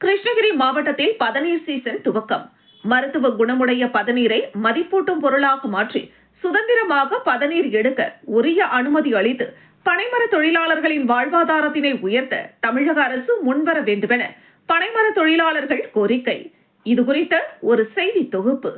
கிருஷ்ணகிரி மாவட்டத்தில் பதநீர் சீசன் துவக்கம். மருத்துவ குணமுடைய பதநீரை மதிப்பூட்டும் பொருளாக மாற்றி சுதந்திரமாக பதநீர் எடுக்க உரிய அனுமதி அளித்து பனைமர தொழிலாளர்களின் வாழ்வாதாரத்தினை உயர்த்த தமிழக அரசு முன்வர வேண்டுமென பனைமர தொழிலாளர்கள் கோரிக்கை. இதுகுறித்த ஒரு செய்தி தொகுப்பு.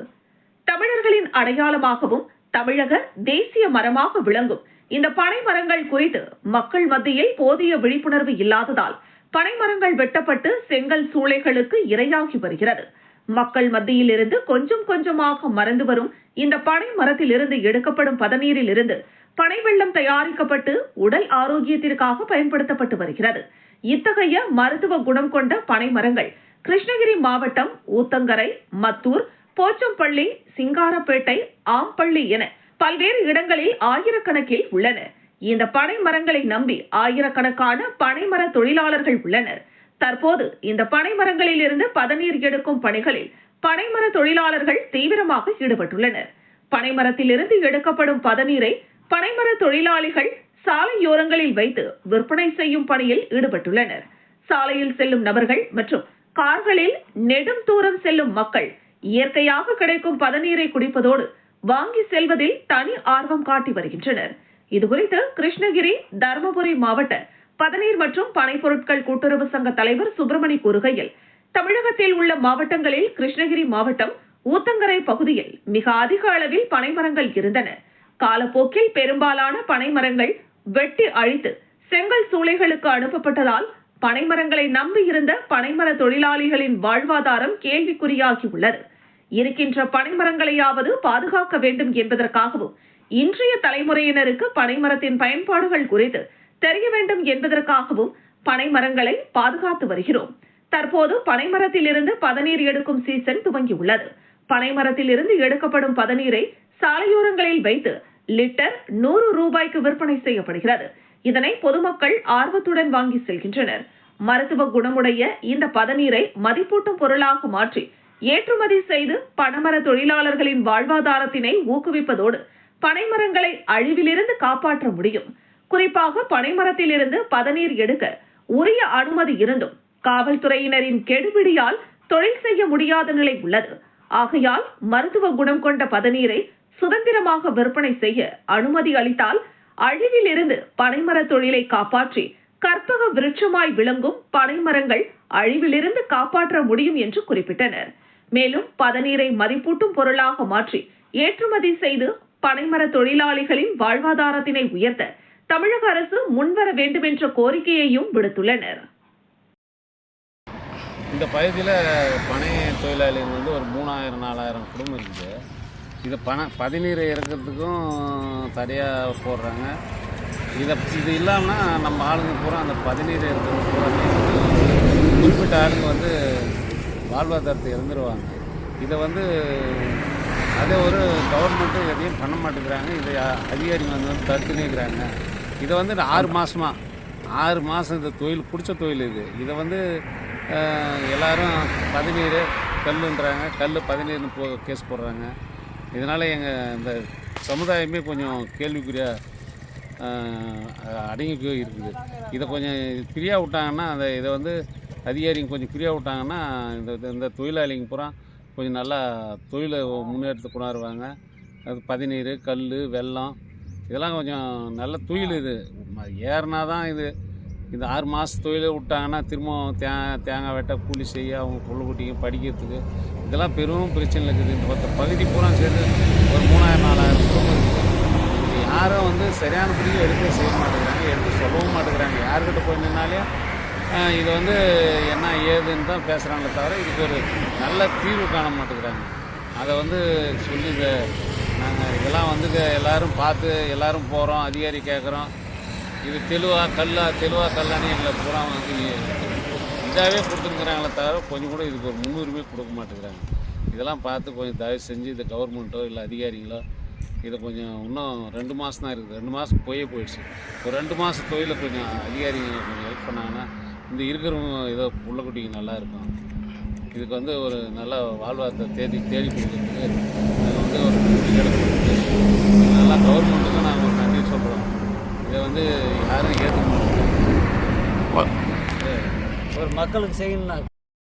தமிழர்களின் அடையாளமாகவும் தமிழக தேசிய மரமாக விளங்கும் இந்த பனை மரங்கள் குறித்து மக்கள் மத்தியில் போதிய விழிப்புணர்வு இல்லாததால் பனைமரங்கள் வெட்டப்பட்டு செங்கல் சூளைகளுக்கு இரையாகி வருகிறது. மக்கள் மத்தியில் இருந்து கொஞ்சம் கொஞ்சமாக மறந்து வரும் இந்த பனை மரத்திலிருந்து எடுக்கப்படும் பதநீரில் இருந்து பனை வெள்ளம் தயாரிக்கப்பட்டு உடல் ஆரோக்கியத்திற்காக பயன்படுத்தப்பட்டு வருகிறது. இத்தகைய மருத்துவ குணம் கொண்ட பனை மரங்கள் கிருஷ்ணகிரி மாவட்டம் ஊத்தங்கரை மத்தூர் போச்சம்பள்ளி சிங்காரப்பேட்டை ஆம்பள்ளி என பல்வேறு இடங்களில் ஆயிரக்கணக்கில் உள்ளன. இந்த பனை மரங்களை நம்பி ஆயிரக்கணக்கான பனைமர தொழிலாளர்கள் உள்ளனர். தற்போது இந்த பனை மரங்களில் இருந்து பதநீர் எடுக்கும் பணிகளில் பனைமர தொழிலாளர்கள் தீவிரமாக ஈடுபட்டுள்ளனர். பனைமரத்திலிருந்து எடுக்கப்படும் பதநீரை பனைமர தொழிலாளிகள் சாலையோரங்களில் வைத்து விற்பனை செய்யும் பணியில் ஈடுபட்டுள்ளனர். சாலையில் செல்லும் நபர்கள் மற்றும் கார்களில் நெடும் தூரம் செல்லும் மக்கள் இயற்கையாக கிடைக்கும் பதநீரை குடிப்பதோடு வாங்கி செல்வதில் தனி ஆர்வம் காட்டி வருகின்றனர். இது குறித்து கிருஷ்ணகிரி தருமபுரி மாவட்ட பதநீர் மற்றும் பனைப்பொருட்கள் கூட்டுறவு சங்க தலைவர் சுப்பிரமணி கூறுகையில் தமிழகத்தில் உள்ள மாவட்டங்களில் கிருஷ்ணகிரி மாவட்டம் ஊத்தங்கரை பகுதியில் மிக அதிக அளவில் பனைமரங்கள் இருந்தன. காலப்போக்கில் பெரும்பாலான பனைமரங்கள் வெட்டி அழித்து செங்கல் சூளைகளுக்கு அனுப்பப்பட்டதால் பனைமரங்களை நம்பியிருந்த பனைமர தொழிலாளிகளின் வாழ்வாதாரம் கேள்விக்குறியாகி உள்ளது. இருக்கின்ற பனைமரங்களையாவது பாதுகாக்க வேண்டும் என்பதற்காகவும் இன்றைய தலைமுறையினருக்கு பனைமரத்தின் பயன்பாடுகள் குறித்து தெரிய வேண்டும் என்பதற்காகவும் பனைமரங்களை பாதுகாத்து வருகிறோம். தற்போது பனைமரத்திலிருந்து பதநீர் எடுக்கும் சீசன் துவங்கியுள்ளது. பனைமரத்திலிருந்து எடுக்கப்படும் பதநீரை சாலையோரங்களில் வைத்து லிட்டர் நூறு ரூபாய்க்கு விற்பனை செய்யப்படுகிறது. இதனை பொதுமக்கள் ஆர்வத்துடன் வாங்கி செல்கின்றனர். மருத்துவ குணமுடைய இந்த பதநீரை மதிப்பூட்டும் பொருளாக மாற்றி ஏற்றுமதி செய்து பனைமர தொழிலாளர்களின் வாழ்வாதாரத்தினை ஊக்குவிப்பதோடு பனைமரங்களை அழிவிலிருந்து காப்பாற்ற முடியும். குறிப்பாக பனைமரத்திலிருந்து பதநீர் எடுக்க உரிய அனுமதி இருந்தும் காவல்துறையினரின் கெடுபிடியால் தொழில் செய்ய முடியாத நிலை உள்ளது. ஆகையால் மருத்துவ குணம் கொண்ட பதநீரை சுதந்திரமாக விற்பனை செய்ய அனுமதி அளித்தால் அழிவிலிருந்து பனைமர தொழிலை காப்பாற்றி கற்பக விருட்சமாய் விளங்கும் பனைமரங்கள் அழிவிலிருந்து காப்பாற்ற முடியும் என்று குறிப்பிட்டனர். மேலும் பதநீரை மதிப்பூட்டும் பொருளாக மாற்றி ஏற்றுமதி செய்து பனைமர தொழிலாளிகளின் வாழ்வாதாரத்தினை உயர்த்த தமிழக அரசு முன்வர வேண்டும் என்ற கோரிக்கையையும் விடுத்துள்ளனர். இந்த பகுதியில் பனை தொழிலாளிகள் வந்து ஒரு மூணாயிரம் நாலாயிரம் குடும்பம் இருக்குது. இதை பண பதநீரை இறக்கிறதுக்கும் தடையாக போடுறாங்க. இதை இது இல்லாமல் நம்ம ஆளுங்க பூரா அந்த பதநீரை இருக்கிறது பூரா குறிப்பிட்ட ஆளுங்க வந்து வாழ்வாதாரத்தை இறந்துருவாங்க இதை வந்து அதே ஒரு கவர்மெண்ட்டு எதையும் பண்ண மாட்டேங்கிறாங்க. இதை அதிகாரிகள் வந்து வந்து தடுத்து நிற்கிறாங்க இதை வந்து ஆறு மாதமாக ஆறு மாதம் இந்த தொழில் பிடிச்ச தொழில் இது. இதை வந்து எல்லாரும் பதநீர் கல்லுன்றாங்க. கல் பதநீர்னு போ கேஸ் போடுறாங்க. இதனால் எங்கள் இந்த சமுதாயமே கொஞ்சம் கேள்விக்குரிய அடங்கி போய் இருக்குது. இதை கொஞ்சம் ஃப்ரீயாக விட்டாங்கன்னா அந்த இதை வந்து அதிகாரிங்க கொஞ்சம் ஃப்ரீயாக விட்டாங்கன்னா இந்த இந்த- இந்த தொழிலாளிங்க பூரா கொஞ்சம் நல்லா தொழிலை முன்னேற்றத்தை கொண்டாடுவாங்க. அது பதிநீர் கல் வெள்ளம் இதெல்லாம் கொஞ்சம் நல்ல தொழில் இது. ஏறினா தான் இது. இந்த ஆறு மாதம் தொழிலை விட்டாங்கன்னா திரும்பவும் தே தேங்காய் வெட்ட கூலி செய்ய அவங்க புள்ள குட்டிங்க படிக்கிறதுக்கு இதெல்லாம் பெரும் பிரச்சனை இருக்குது. இந்த பத்து பகுதி பூரா சேர்ந்து ஒரு மூணாயிரம் நாலாயிரம் குடும்பம் இருக்குது யாரும் வந்து சரியான சரியானபடி எடுத்து செய்ய மாட்டேங்கிறாங்க எடுத்து சொல்லவும் மாட்டேங்கிறாங்க. யார்கிட்ட போய் நின்னாலே இது வந்து ஏதுன்னு தான் பேசுகிறாங்களே தவிர இதுக்கு ஒரு நல்ல தீர்வு காண மாட்டேங்கிறாங்க. அதை வந்து சொல்லி நாங்கள் இதெல்லாம் வந்து க- பார்த்து எல்லோரும் போகிறோம் அதிகாரி கேட்குறோம் இது தெளிவாக கல்லா தெளிவாக கல்லான்னு எங்களை பூரா வந்து இதாகவே கொடுத்துருக்குறாங்களே தவிர கொஞ்சம் கூட இதுக்கு ஒரு முன்னுரிமை கொடுக்க மாட்டேங்கிறாங்க. இதெல்லாம் பார்த்து கொஞ்சம் தயவு செஞ்சு இந்த கவர்மெண்ட்டோ இல்லை அதிகாரிகளோ இதை கொஞ்சம் இன்னும் ரெண்டு மாதம் தான் இருக்குது. ரெண்டு மாதம் போயே போயிடுச்சு. ஒரு ரெண்டு மாதம் தொழிலை கொஞ்சம் அதிகாரிகள் கொஞ்சம் ஹெல்ப் பண்ணாங்கன்னா இந்த இருக்கிறவங்க ஏதோ புள்ளக்குட்டிங்க நல்லா இருக்கும் இதுக்கு வந்து ஒரு நல்ல வாழ்வாதாரத்தை தேடி தேடி கொடுக்கறதுக்கு வந்து ஒரு நல்லா கவர்மெண்ட்டுக்கு நாங்கள் ஒரு நன்றி சொல்கிறோம் இதை வந்து யாரும் ஏற்றுக்க மாட்டாங்க. ஒரு மக்களுக்கு செய்யணும்னா